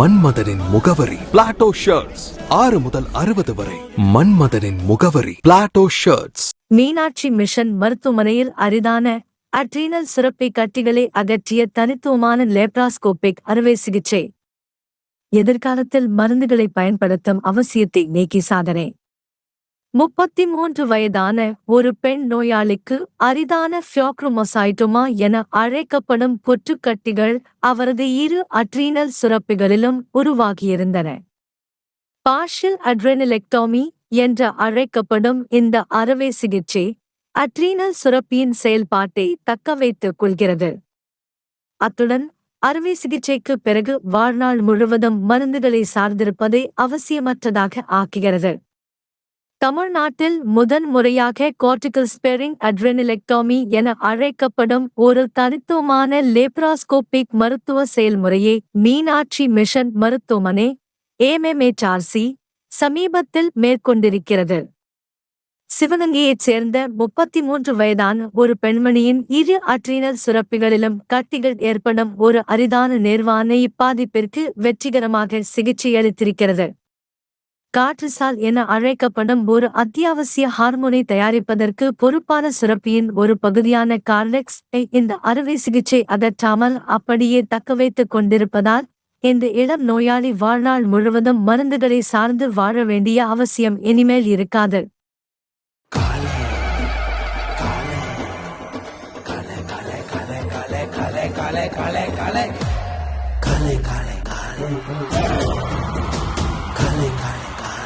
மன்மதனின் முகவரி. Plato shirts ஆறு முதல் அறுபது வரை. மன்மதனின் முகவரி. பிளாட்டோ ஷர்ட்ஸ் மீனாட்சி மிஷன் மருத்துவமனையில் அரிதான அட்ரீனல் சுரப்பை கட்டிகளை அகற்றிய தனித்துவமான லேப்ராஸ்கோபிக் அறுவை சிகிச்சை. எதிர்காலத்தில் மருந்துகளை பயன்படுத்தும் அவசியத்தை நீக்கி சாதனை. முப்பத்தி மூன்று வயதான ஒரு பெண் நோயாளிக்கு அரிதான ஃபியோக்ரோமோசைட்டோமா என அழைக்கப்படும் புற்றுக்கட்டிகள் அவரது இரு அட்ரீனல் சுரப்பிகளிலும் உருவாகியிருந்தன. பார்ஷியல் அட்ரெனலெக்டாமி என்று அழைக்கப்படும் இந்த அறுவை சிகிச்சை அட்ரீனல் சுரப்பியின் செயல்பாட்டை தக்கவைத்துக் கொள்கிறது. அத்துடன் அறுவை சிகிச்சைக்கு பிறகு வாழ்நாள் முழுவதும் மருந்துகளை சார்ந்திருப்பதை அவசியமற்றதாக ஆக்குகிறது. தமிழ்நாட்டில் முதன் முறையாக கார்டிகல் ஸ்பெரிங் அட்ரெனிலெக்டாமி என அழைக்கப்படும் ஒரு தனித்துவமான லேப்ராஸ்கோபிக் மருத்துவ செயல்முறையை மீனாட்சி மிஷன் மருத்துவமனை ஏமெம்ஏஆர்சி சமீபத்தில் மேற்கொண்டிருக்கிறது. சிவகங்கையைச் சேர்ந்த முப்பத்தி மூன்று வயதான ஒரு பெண்மணியின் இரு அட்ரீனல் சுரப்பிகளிலும் கட்டிகள் ஏற்படும் ஒரு அரிதான நேர்வான இப்பாதிப்பிற்கு வெற்றிகரமாக சிகிச்சையளித்திருக்கிறது காற்றுசால் என அழைக்கப்படும் ஒரு அத்தியாவசிய ஹார்மோனை தயாரிப்பதற்கு பொறுப்பான சுரப்பியின் ஒரு பகுதியான கார்லெக்ஸ் இந்த அறுவை சிகிச்சை அதற்றாமல் அப்படியே தக்க வைத்துக் கொண்டிருப்பதால் இந்த இளம் நோயாளி வாழ்நாள் முழுவதும் மருந்துகளை சார்ந்து வாழ வேண்டிய அவசியம் இனிமேல் இருக்காது